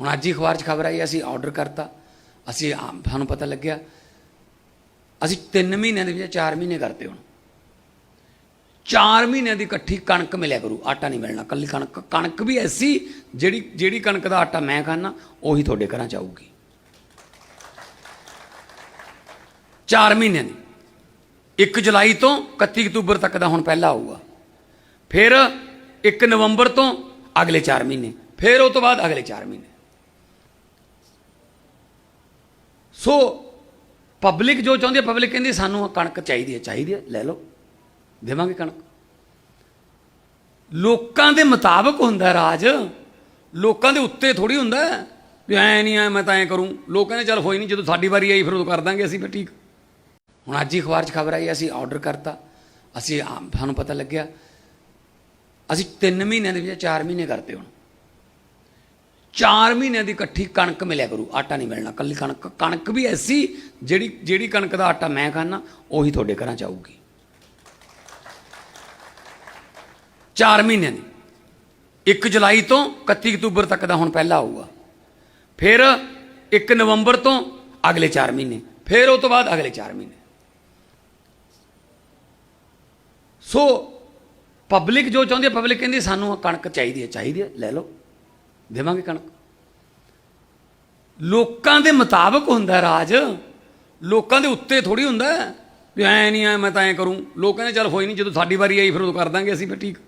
ਹੁਣ ਅੱਜ ਹੀ ਅਖਬਾਰ 'ਚ ਖਬਰ ਆਈ, ਅਸੀਂ ਆਰਡਰ ਕਰਤਾ, ਅਸੀਂ ਆ- ਸਾਨੂੰ ਪਤਾ ਲੱਗਿਆ, ਅਸੀਂ 3 ਮਹੀਨਿਆਂ ਦੇ ਵਿੱਚ 4 ਮਹੀਨੇ ਕਰਤੇ ਹੁਣ। 4 ਮਹੀਨਿਆਂ ਦੀ ਇਕੱਠੀ ਕਣਕ ਮਿਲਿਆ ਕਰੂ, ਆਟਾ ਨਹੀਂ ਮਿਲਣਾ ਕੱਲੀ ਕਣਕ ਕਣਕ ਵੀ ਐਸੀ, ਜਿਹੜੀ ਜਿਹੜੀ ਕਣਕ ਦਾ ਆਟਾ ਮੈਂ ਖਾਣਾ ਉਹੀ ਤੁਹਾਡੇ ਘਰਾਂ ਚ ਆਊਗੀ। 4 ਮਹੀਨਿਆਂ ਦੀ। 1 ਜੁਲਾਈ ਤੋਂ 31 ਅਕਤੂਬਰ ਤੱਕ ਦਾ ਹੁਣ ਪਹਿਲਾ ਆਊਗਾ। ਫਿਰ 1 ਨਵੰਬਰ ਤੋਂ ਅਗਲੇ 4 ਮਹੀਨੇ, ਫਿਰ ਉਹ ਤੋਂ ਬਾਅਦ ਅਗਲੇ 4 ਮਹੀਨੇ। ਸੋ ਪਬਲਿਕ ਜੋ ਚਾਹੁੰਦੀ ਹੈ ਪਬਲਿਕ ਕਹਿੰਦੀ ਸਾਨੂੰ ਕਣਕ ਚਾਹੀਦੀ ਹੈ ਚਾਹੀਦੀ ਹੈ, ਲੈ ਲਓ, ਦੇਵਾਂਗੇ ਕਣਕ। ਲੋਕਾਂ ਦੇ ਮੁਤਾਬਕ ਹੁੰਦਾ ਰਾਜ, ਲੋਕਾਂ ਦੇ ਉੱਤੇ ਥੋੜੀ ਹੁੰਦਾ ਵੀ ਐ ਨਹੀਂ ਐ, ਮੈਂ ਤਾਂ ਐ ਕਰੂੰ। ਲੋਕ ਕਹਿੰਦੇ, ਚੱਲ ਹੋਈ ਨਹੀਂ, ਜਦੋਂ ਸਾਡੀ ਵਾਰੀ ਆਈ, ਫਿਰ ਉਹ ਕਰ ਦਾਂਗੇ ਅਸੀਂ ਫਿਰ, ਠੀਕ। ਹੁਣ ਅੱਜ ਹੀ ਅਖਬਾਰ 'ਚ ਖਬਰ ਆਈ, ਅਸੀਂ ਆਰਡਰ ਕਰਤਾ। ਅਸੀਂ ਆ- ਸਾਨੂੰ ਪਤਾ ਲੱਗਿਆ, ਅਸੀਂ 3 ਮਹੀਨਿਆਂ ਦੇ ਵਿੱਚ 4 ਮਹੀਨੇ ਕਰਤੇ ਹੁਣ। 4 ਮਹੀਨਿਆਂ ਦੀ ਇਕੱਠੀ ਕਣਕ ਮਿਲਿਆ ਕਰੂ, ਆਟਾ ਨਹੀਂ ਮਿਲਣਾ, ਕੱਲੀ ਕਣਕ ਕਣਕ ਵੀ ਐਸੀ ਜਿਹੜੀ ਜਿਹੜੀ ਕਣਕ ਦਾ ਆਟਾ ਮੈਂ ਖਾਣਾ ਉਹੀ ਤੁਹਾਡੇ ਘਰਾਂ ਚ ਆਊਗੀ। 4 ਮਹੀਨਿਆਂ ਦੀ। 1 ਜੁਲਾਈ ਤੋਂ 31 ਅਕਤੂਬਰ ਤੱਕ ਦਾ ਹੁਣ ਪਹਿਲਾ ਆਊਗਾ। ਫਿਰ 1 ਨਵੰਬਰ ਤੋਂ ਅਗਲੇ 4 ਮਹੀਨੇ, ਫਿਰ ਉਹ ਤੋਂ ਬਾਅਦ ਅਗਲੇ 4 ਮਹੀਨੇ। ਸੋ ਪਬਲਿਕ ਜੋ ਚਾਹੁੰਦੀ ਹੈ ਪਬਲਿਕ ਕਹਿੰਦੀ ਸਾਨੂੰ ਕਣਕ ਚਾਹੀਦੀ ਹੈ ਚਾਹੀਦੀ ਹੈ ਲੈ ਲਓ, ਦੇਵਾਂਗੇ ਕਣਕ। ਲੋਕਾਂ ਦੇ ਮੁਤਾਬਕ ਹੁੰਦਾ ਰਾਜ। ਲੋਕਾਂ ਦੇ ਉੱਤੇ ਥੋੜੀ ਹੁੰਦਾ ਵੀ ਐ ਨਹੀਂ, ਐ ਮੈਂ ਤਾਂ ਐ ਕਰੂੰ। ਲੋਕ ਕਹਿੰਦੇ, ਚੱਲ ਹੋਈ ਨਹੀਂ, ਜਦੋਂ ਸਾਡੀ ਵਾਰੀ ਆਈ, ਫਿਰ ਉਦੋਂ ਕਰ ਦਾਂਗੇ ਅਸੀਂ, ਫਿਰ ਠੀਕ।